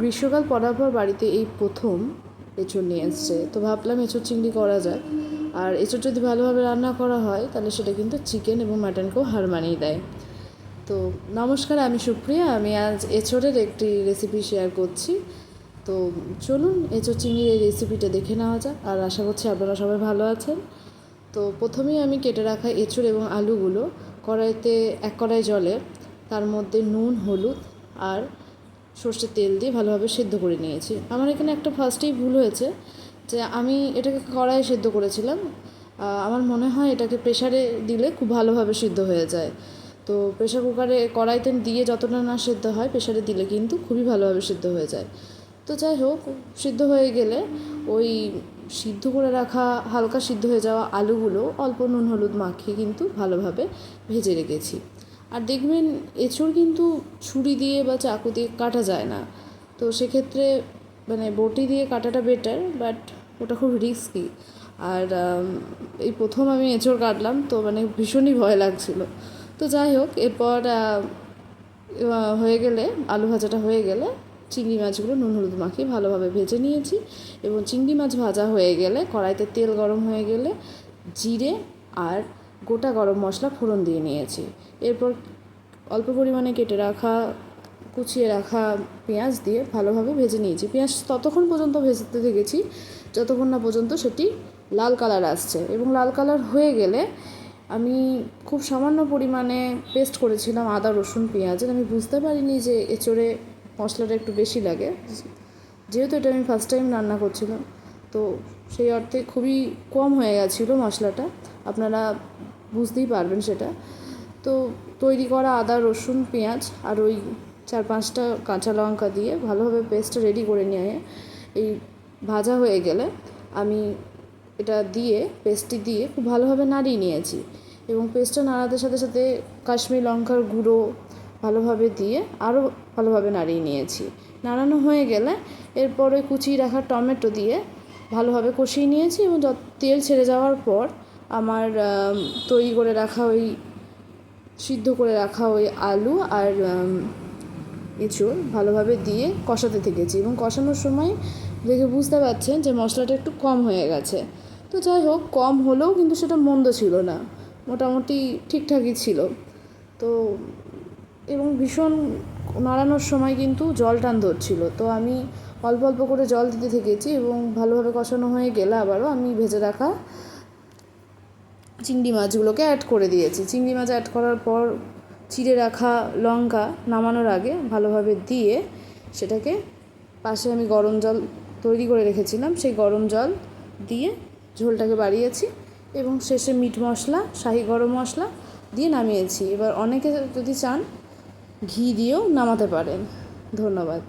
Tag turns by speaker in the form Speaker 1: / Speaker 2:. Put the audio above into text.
Speaker 1: গ্রীষ্মকাল পড়ার পর বাড়িতে এই প্রথম এঁচড় নিয়ে এসছে। তো ভাবলাম এঁচড় চিংড়ি করা যায় আর এঁচড় যদি ভালোভাবে রান্না করা হয়, তাহলে সেটা কিন্তু চিকেন এবং মাটনকেও হার মানিয়ে দেয়। তো নমস্কার, আমি সুপ্রিয়া। আমি আজ এঁচড়ের একটি রেসিপি শেয়ার করছি। তো চলুন এঁচড় চিংড়ির এই রেসিপিটা দেখে নেওয়া যাক। আর আশা করছি আপনারা সবাই ভালো আছেন। তো প্রথমেই আমি কেটে রাখা এঁচড় এবং আলুগুলো কড়াইতে, এক কড়াই জলে, তার মধ্যে নুন, হলুদ আর সর্ষের তেল দিয়ে ভালোভাবে সেদ্ধ করে নিয়েছি। আমার এখানে একটা ফার্স্টেই ভুল হয়েছে যে আমি এটাকে কড়াইয়ে সেদ্ধ করেছিলাম। আমার মনে হয় এটাকে প্রেশারে দিলে খুব ভালোভাবে সিদ্ধ হয়ে যায়। তো প্রেশার কুকারে কড়াইতে দিয়ে যতটা না সেদ্ধ হয় প্রেশারে দিলে কিন্তু খুবই ভালোভাবে সিদ্ধ হয়ে যায়। তো যাই হোক, সিদ্ধ হয়ে গেলে ওই সিদ্ধ করে রাখা হালকা সিদ্ধ হয়ে যাওয়া আলুগুলো অল্প নুন হলুদ মাখিয়ে কিন্তু ভালোভাবে ভেজে রেখেছি। আর দেখবেন এঁচড় কিন্তু ছুরি দিয়ে বা চাকু দিয়ে কাটা যায় না। তো সেক্ষেত্রে মানে বটি দিয়ে কাটাটা বেটার বাট ওটা খুব রিস্কি আর এই প্রথম আমি এঁচড় কাটলাম, তো মানে ভীষণই ভয় লাগছিল। তো যাই হোক, এরপর হয়ে গেলে, আলু ভাজাটা হয়ে গেলে চিংড়ি মাছগুলো নুন হলুদ মাখিয়ে ভালোভাবে ভেজে নিয়েছি এবং চিংড়ি মাছ ভাজা হয়ে গেলে, কড়াইতে তেল গরম হয়ে গেলে, জিরে আর গোটা গরম মশলা ফোড়ন দিয়ে নিয়েছি। এরপর অল্প পরিমাণে কেটে রাখা, কুচিয়ে রাখা পেঁয়াজ দিয়ে ভালোভাবে ভেজে নিয়েছি। পেঁয়াজ ততক্ষণ পর্যন্ত ভেজতে দেখেছি যতক্ষণ না পর্যন্ত সেটি লাল কালার আসছে। এবং লাল কালার হয়ে গেলে আমি খুব সামান্য পরিমাণে পেস্ট করেছিলাম আদা, রসুন, পেঁয়াজের। আমি বুঝতে পারিনি যে এঁচড়ে মশলাটা একটু বেশি লাগে। যেহেতু এটা আমি ফার্স্ট টাইম রান্না করছিলাম, তো সেই অর্থে খুবই কম হয়ে গেছিল মশলাটা। আপনারা বুঝতেই পারবেন সেটা। তো তৈরি করা আদা, রসুন, পেঁয়াজ আর ওই চার পাঁচটা কাঁচা লঙ্কা দিয়ে ভালোভাবে পেস্টটা রেডি করে নিয়ে এই ভাজা হয়ে গেলে আমি এটা দিয়ে পেস্টটি দিয়ে খুব ভালোভাবে নাড়িয়ে নিয়েছি এবং পেস্টটা নাড়াতে সাথে সাথে কাশ্মীর লঙ্কার গুঁড়ো ভালোভাবে দিয়ে আরও ভালোভাবে নাড়িয়ে নিয়েছি। নাড়ানো হয়ে গেলে এরপরে কুচিয়ে রাখা টমেটো দিয়ে ভালোভাবে কষিয়ে নিয়েছি এবং তেল ছেড়ে যাওয়ার পর আমার তৈরি করে রাখা ওই সিদ্ধ করে রাখা ওই আলু আর আম, ভালোভাবে দিয়ে কষাতে থেকেছি এবং কষানোর সময় দেখে বুঝতে পারছেন যে মশলাটা একটু কম হয়ে গেছে। তো যাই হোক কম হলেও কিন্তু সেটা মন্দ ছিল না মোটামুটি ঠিকঠাকই ছিল। তো এবং ভীষণ নাড়ানোর সময় কিন্তু জল টান ধরছিল। তো আমি অল্প অল্প করে জল দিতে থেকেছি এবং ভালোভাবে কষানো হয়ে গেলে আবারও আমি ভেজে রাখা চিংড়ি মাছগুলোকে অ্যাড করে দিয়েছি। চিংড়ি মাছ অ্যাড করার পর চিড়ে রাখা লঙ্কা নামানোর আগে ভালোভাবে দিয়ে সেটাকে পাশে আমি গরম জল তৈরি করে রেখেছিলাম। সেই গরম জল দিয়ে ঝোলটাকে বাড়িয়েছি এবং শেষে মিট মশলা, শাহি গরম মশলা দিয়ে নামিয়েছি। এবার অনেকে যদি চান, ঘি দিয়েও নামাতে পারেন। ধন্যবাদ।